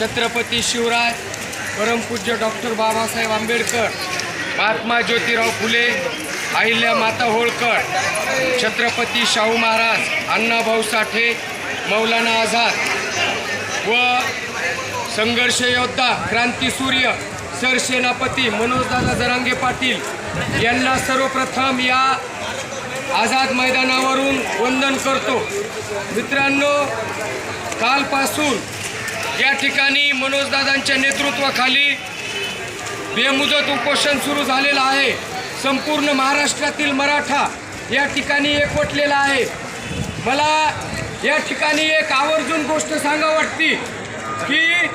छत्रपती शिवराय परमपूज्य डॉक्टर बाबासाहेब आंबेडकर महात्मा ज्योतिराव फुले अहिल्या माता होळकर छत्रपती शाहू महाराज अण्णाभाऊ साठे मौलाना आझाद व संघर्ष योद्धा क्रांतीसूर्य सरसेनापती मनोजदादा जरांगे पाटील यांना सर्वप्रथम या आझाद मैदानावरून वंदन करतो. मित्रांनो कालपासून या ठिकाणी मनोजदादांच्या नेतृत्वाखाली बेमुदत उपोषण सुरू झालेलं आहे. संपूर्ण महाराष्ट्रातील मराठा या ठिकाणी एकवटलेला आहे. मला या ठिकाणी एक आवर्जून गोष्ट सांगा वाटती की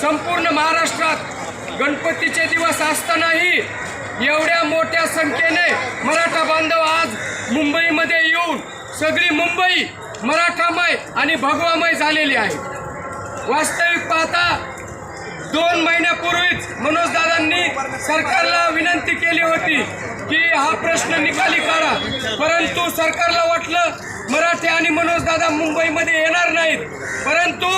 संपूर्ण महाराष्ट्रात गणपतीचे दिवस असतानाही एवढ्या मोठ्या संख्येने मराठा बांधव आज मुंबईमध्ये येऊन सगळी मुंबई मराठामय आणि भगवामय झालेली आहे. वास्तविक पाहता दोन महिन्यापूर्वीच मनोजदादांनी सरकारला विनंती केली होती की हा प्रश्न निकाली काढा. परंतु सरकारला वाटलं मराठी आणि मनोजदादा मुंबईमध्ये येणार नाहीत. परंतु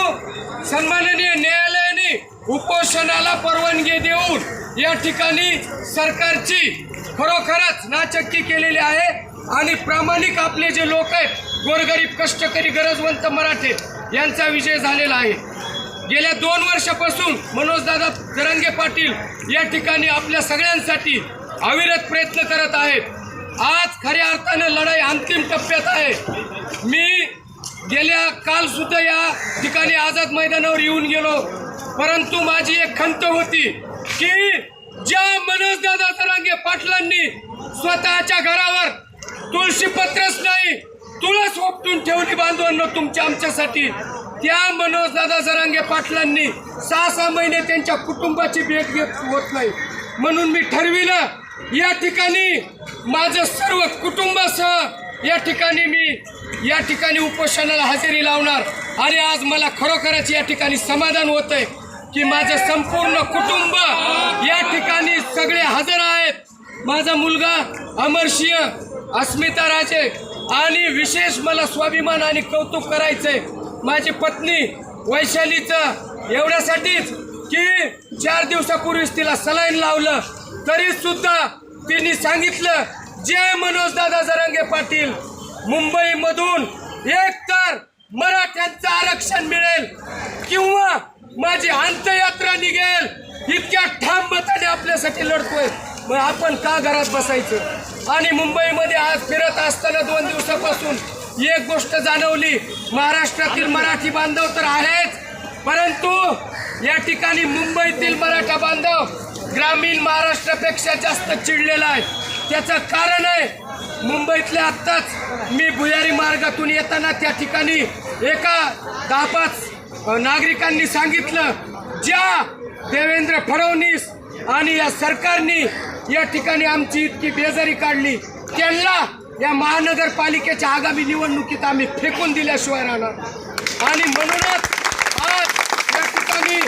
सन्माननीय न्यायालयाने उपोषणाला परवानगी देऊन या ठिकाणी सरकारची खरोखरच नाचक्की केलेली आहे. आणि प्रामाणिक आपले जे लोक आहेत गोरगरीब कष्टकरी गरजवंत मराठे यांचा विजय झालेला आहे. गेल्या दोन वर्षापासून मनोजदादा जरंगे पाटील या ठिकाणी आपल्या सगळ्यांसाठी अविरत प्रयत्न करत आहेत. आज खऱ्या अर्थानं लढाई अंतिम टप्प्यात आहे. मी गेल्या कालसुद्धा या ठिकाणी आझाद मैदानावर येऊन गेलो. परंतु माझी एक खंत होती की ज्या मनोजदादा जरांगे पाटलांनी स्वतःच्या घरावर तुळशीपत्रच नाही तुळस ओपटून ठेवली बांधवांना तुमच्या आमच्यासाठी. त्या मनोजदादा जरांगे पाटलांनी सहा सहा महिने त्यांच्या कुटुंबाची भेट घेत होत नाही. म्हणून मी ठरविलं या ठिकाणी माझं सर्व कुटुंबासह या ठिकाणी मी या ठिकाणी उपोषणाला हजेरी लावणार. आणि आज मला खरोखरच या ठिकाणी समाधान होत आहे की माझं संपूर्ण कुटुंब या ठिकाणी सगळे हजर आहेत. माझा मुलगा अमरसिंह अस्मिता राजे आणि विशेष मला स्वाभिमान आणि कौतुक करायचंय. माझी पत्नी वैशालीचं एवढ्यासाठीच की चार दिवसापूर्वीच तिला सलाईन लावलं. तरी सुद्धा तिने सांगितलं जय मनोज दादा जरांगे पाटील. मुंबईमधून एक तर मराठ्यांचं आरक्षण मिळेल किंवा माझी अंत्ययात्रा निघेल. इतक्या ठाम मताने आपल्यासाठी लढतोय. मग आपण का घरात बसायचं? आणि मुंबईमध्ये आज फिरत असताना दोन दिवसापासून एक गोष्ट जाणवली. महाराष्ट्रातील मराठी बांधव तर आहेच परंतु या ठिकाणी मुंबईतील मराठा बांधव ग्रामीण महाराष्ट्रापेक्षा जास्त चिडलेला आहे. त्याचं कारण आहे मुंबईतल्या आत्ताच मी भुयारी मार्गातून येताना त्या ठिकाणी एका दहा पाच नागरिकांनी सांगितलं ज्या देवेंद्र फडणवीस आणि या सरकारनी या ठिकाणी आमची इतकी बेजारी काढली. त्यांना या महानगरपालिकेच्या आगामी निवडणुकीत आम्ही फेकून दिल्याशिवाय राहणार. आणि म्हणूनच आज या ठिकाणी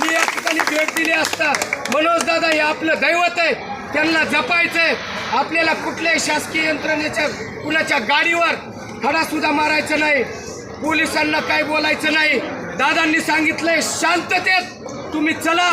मी या ठिकाणी भेट दिली असता मनोजदादा हे आपलं दैवत आहे. त्यांना जपायचंय. आपल्याला कुठल्याही शासकीय यंत्रणेच्या कुणाच्या गाडीवर खडासुद्धा मारायचं नाही. पोलिसांना काय बोलायचं नाही. दादांनी सांगितलंय शांततेत तुम्ही चला.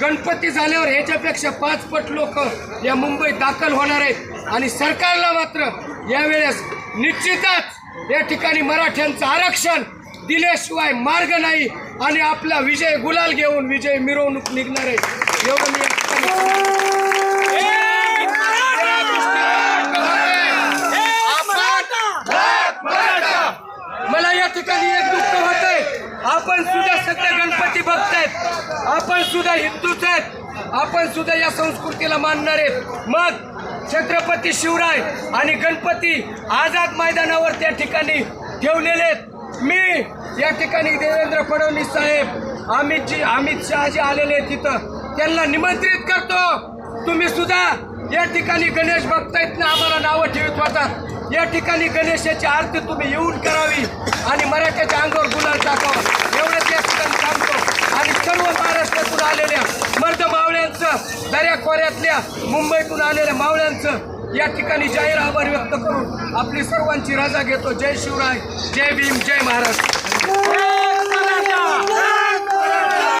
गणपती झाल्यावर ह्याच्यापेक्षा पाच पट लोक या मुंबईत दाखल होणार आहेत. आणि सरकारला मात्र यावेळेस निश्चितच या ठिकाणी मराठ्यांचं आरक्षण दिल्याशिवाय मार्ग नाही आणि आपला विजय गुलाल घेऊन विजय मिरवणूक निघणार आहे. एवढं मी मला या ठिकाणी एक दुःख होत आहे आपण सुद्धा सगळे गणपती बघतायत. आपण सुद्धा हिंदूच आहेत. आपण सुद्धा या संस्कृतीला मानणार आहेत. मग छत्रपती शिवराय आणि गणपती आझाद मैदानावर त्या ठिकाणी ठेवलेले आहेत. मी या ठिकाणी देवेंद्र फडणवीस साहेब अमितजी अमित शहाजी आलेले आहेत तिथं त्यांना निमंत्रित करतो. तुम्ही सुद्धा या ठिकाणी गणेश बघतायत ना आम्हाला नावं ठेवत होतात या ठिकाणी गणेशाची आरती तुम्ही येऊन करावी आणि मराठ्याच्या अंग गुलाल टाकावा एवढंच या ठिकाणी सांगतो आणि सर्व महाराष्ट्रातून आलेल्या मर्द मावळ्यांचं दर्या खोऱ्यातल्या मुंबईतून आलेल्या मावळ्यांचं या ठिकाणी जाहीर आभार व्यक्त करून आपली सर्वांची रजा घेतो. जय शिवराय जय भीम जय महाराष्ट्र.